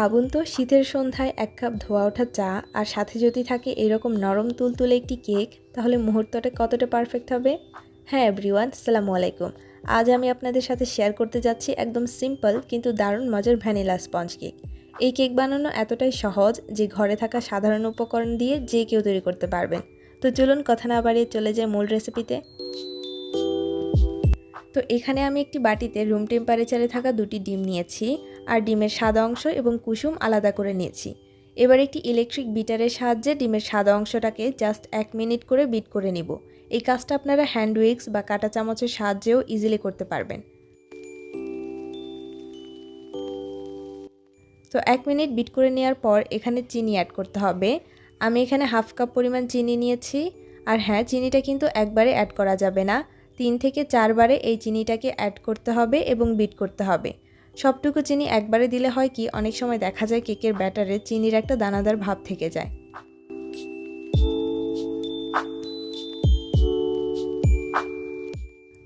ভাবুন তো, শীতের সন্ধ্যায় এক কাপ ধোয়া ওঠা চা, আর সাথে যদি থাকে এরকম নরম তুলতুলে একটি কেক, তাহলে মুহূর্তটা কতটা পারফেক্ট হবে? হ্যাঁ এভরিওয়ান সালামু আলাইকুম। আজ আমি আপনাদের সাথে শেয়ার করতে যাচ্ছি একদম সিম্পল কিন্তু দারুণ মজার ভ্যানিলা স্পঞ্জ কেক এই কেক বানানো এতটাই সহজ যে ঘরে থাকা সাধারণ উপকরণ দিয়ে যে কেউ তৈরি করতে পারবেন। তো চলুন কথা না বাড়িয়ে চলে যায় মূল রেসিপিতে তো এখানে আমি একটি বাটিতে রুম টেম্পারেচারে থাকা দুটি ডিম নিয়েছি। আর ডিমের সাদা অংশ এবং কুসুম আলাদা করে নিয়েছি। এবার একটি ইলেকট্রিক বিটারের সাহায্যে ডিমের সাদা অংশটাকে জাস্ট এক মিনিট করে বিট করে নিব। এই কাজটা আপনারা হ্যান্ড উইক্স বা কাঁটা চামচের সাহায্যেও ইজিলি করতে পারবেন। তো এক মিনিট বিট করে নেওয়ার পর এখানে চিনি অ্যাড করতে হবে। আমি এখানে হাফ কাপ পরিমাণ চিনি নিয়েছি। আর হ্যাঁ চিনিটা কিন্তু একবারে অ্যাড করা যাবে না। তিন থেকে চারবারে এই চিনিটাকে অ্যাড করতে হবে এবং বিট করতে হবে। সবটুকু চিনি একবারে দিলে হয় কি, অনেক সময় দেখা যায় কেকের ব্যাটারে চিনির একটা দানাদার ভাব থেকে যায়।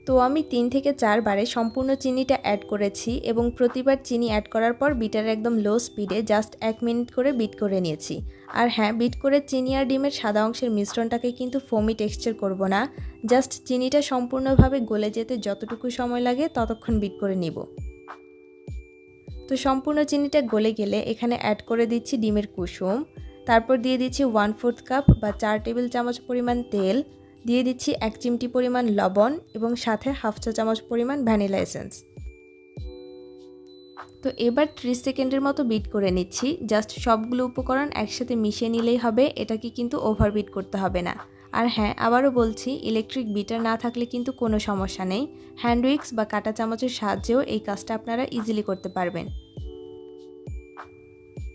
তো আমি তিন থেকে চারবারে সম্পূর্ণ চিনিটা অ্যাড করেছি এবং প্রতিবার চিনি অ্যাড করার পর বিটার একদম লো স্পিডে জাস্ট এক মিনিট করে বিট করে নিয়েছি। আর হ্যাঁ বিট করে চিনি আর ডিমের সাদা অংশের মিশ্রণটাকে কিন্তু ফোমি টেক্সচার করব না জাস্ট চিনিটা সম্পূর্ণভাবে গলে যেতে যতটুকু সময় লাগে ততক্ষণ বিট করে নিব। তো সম্পূর্ণ চিনিটা গলে গেলে এখানে অ্যাড করে দিচ্ছি ডিমের কুসুম। তারপর দিয়ে দিচ্ছি ওয়ান ফোর্থ কাপ বা চার টেবিল চামচ পরিমাণ তেল। দিয়ে দিচ্ছি এক চিমটি পরিমাণ লবণ এবং সাথে হাফ চা চামচ পরিমাণ ভ্যানিলা এসেন্স তো এবার ত্রিশ সেকেন্ডের মতো বিট করে নিচ্ছি। জাস্ট সবগুলো উপকরণ একসাথে মিশিয়ে নিলেই হবে, এটাকে কিন্তু ওভার বিট করতে হবে না। আর হ্যাঁ আবারও বলছি ইলেকট্রিক বিটার না থাকলে কিন্তু কোনো সমস্যা নেই। হ্যান্ড উইক্স বা কাটা চামচের সাহায্যেও এই কাজটা আপনারা ইজিলি করতে পারবেন।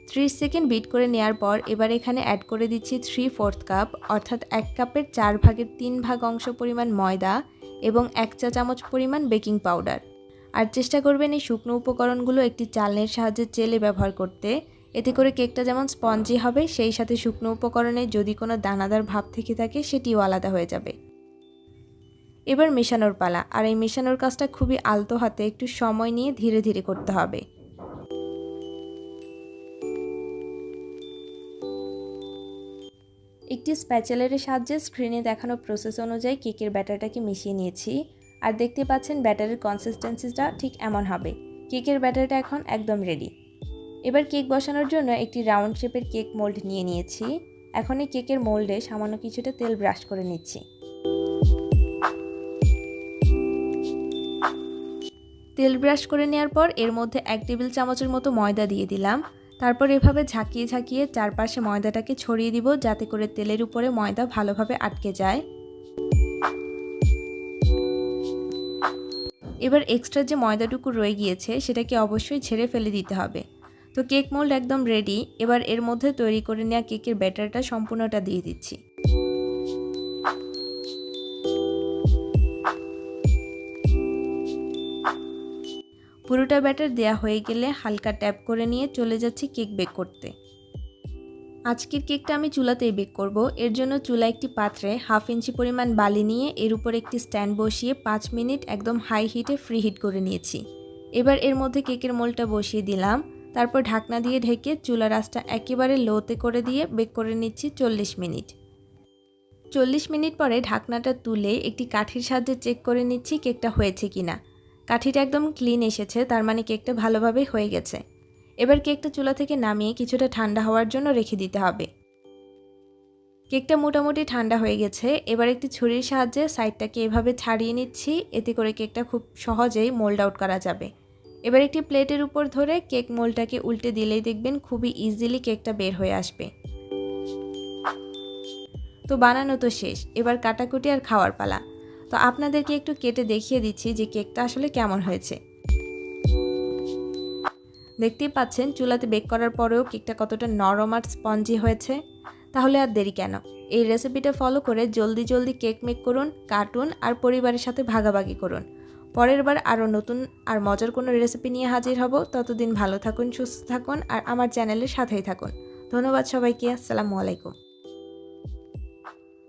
ত্রিশ সেকেন্ড বিট করে নেওয়ার পর এবার এখানে অ্যাড করে দিচ্ছি থ্রি ফোর্থ কাপ অর্থাৎ এক কাপের চার ভাগের তিন ভাগ অংশ পরিমাণ ময়দা এবং এক চা চামচ পরিমাণ বেকিং পাউডার আর চেষ্টা করবেন এই শুকনো উপকরণগুলো একটি চালনের সাহায্যে চেলে ব্যবহার করতে। এতে করে কেকটা যেমন স্পঞ্জি হবে, সেই সাথে শুকনো উপকরণে যদি কোনো দানাদার ভাব থেকে থাকে, সেটিও আলাদা হয়ে যাবে। এবার মেশানোর পালা। আর এই মেশানোর কাজটা খুবই আলতো হাতে একটু সময় নিয়ে ধীরে ধীরে করতে হবে। একটি স্প্যাচেলারের সাহায্যে স্ক্রিনে দেখানো প্রসেস অনুযায়ী কেকের ব্যাটারটাকে মিশিয়ে নিয়েছি। আর দেখতে পাচ্ছেন ব্যাটারের কনসিস্টেন্সিটা ঠিক এমন হবে। কেকের ব্যাটারটা এখন একদম রেডি এবার কেক বসানোর জন্য একটি রাউন্ড শেপের কেক মোল্ড নিয়ে নিয়েছি। এখন এই কেকের মোল্ডে সামান্য কিছুটা তেল ব্রাশ করে নিচ্ছি। তেল ব্রাশ করে নেওয়ার পর এর মধ্যে এক টেবিল চামচের মতো ময়দা দিয়ে দিলাম। তারপর এভাবে ঝাঁকিয়ে ঝাঁকিয়ে চারপাশে ময়দাটাকে ছড়িয়ে দিব যাতে করে তেলের উপরে ময়দা ভালোভাবে আটকে যায়। এবার এক্সট্রা যে ময়দাটুকু রয়ে গিয়েছে সেটাকে অবশ্যই ছেড়ে ফেলে দিতে হবে। তো কেক মোল্ড একদম রেডি এবার এর মধ্যে তৈরি করে নেওয়া কেকের ব্যাটারটা সম্পূর্ণটা দিয়ে দিচ্ছি। পুরোটা ব্যাটার দেয়া হয়ে গেলে হালকা ট্যাপ করে নিয়ে চলে যাচ্ছি কেক বেক করতে। আজকের কেকটা আমি চুলাতেই বেক করব। এর জন্য চুলা একটি পাত্রে হাফ ইঞ্চি পরিমাণ বালি নিয়ে এর উপর একটি স্ট্যান্ড বসিয়ে পাঁচ মিনিট একদম হাই হিটে ফ্রি হিট করে নিয়েছি। এবার এর মধ্যে কেকের মোলটা বসিয়ে দিলাম। তারপর ঢাকনা দিয়ে ঢেকে চুলার আঁচটা একেবারে লোতে করে দিয়ে বেক করে নিচ্ছি চল্লিশ মিনিট। চল্লিশ মিনিট পরে ঢাকনাটা তুলে একটি কাঠির সাহায্যে চেক করে নিচ্ছি কেকটা হয়েছে কিনা। কাঠিটা একদম ক্লিন এসেছে, তার মানে কেকটা ভালোভাবে হয়ে গেছে। এবার কেকটা চুলা থেকে নামিয়ে কিছুটা ঠান্ডা হওয়ার জন্য রেখে দিতে হবে। কেকটা মোটামুটি ঠান্ডা হয়ে গেছে, এবার একটি ছুরির সাহায্যে সাইডটাকে এভাবে ছাড়িয়ে নিচ্ছি, এতে করে কেকটা খুব সহজেই মোল্ড আউট করা যাবে। এবার একটি প্লেটের উপর ধরে কেক মোলটাকে উল্টে দিলেই দেখবেন খুবই ইজিলি কেকটা বের হয়ে আসবে। তো বানানো তো শেষ, এবার কাটাকুটি আর খাওয়ার পালা। তো আপনাদেরকে একটু কেটে দেখিয়ে দিচ্ছি যে কেকটা আসলে কেমন হয়েছে। দেখতেই পাচ্ছেন, চুলাতে বেক করার পরেও কেকটা কতটা নরম আর স্পঞ্জি হয়েছে। তাহলে আর দেরি কেন? এই রেসিপিটা ফলো করে জলদি জলদি কেক মেক করুন, কাটুন আর পরিবারের সাথে ভাগাভাগি করুন। পরের বার আরও নতুন আর মজার কোনো রেসিপি নিয়ে হাজির হব। ততদিন ভালো থাকুন, সুস্থ থাকুন আর আমার চ্যানেলের সাথেই থাকুন। ধন্যবাদ সবাইকে, আসসালামু আলাইকুম।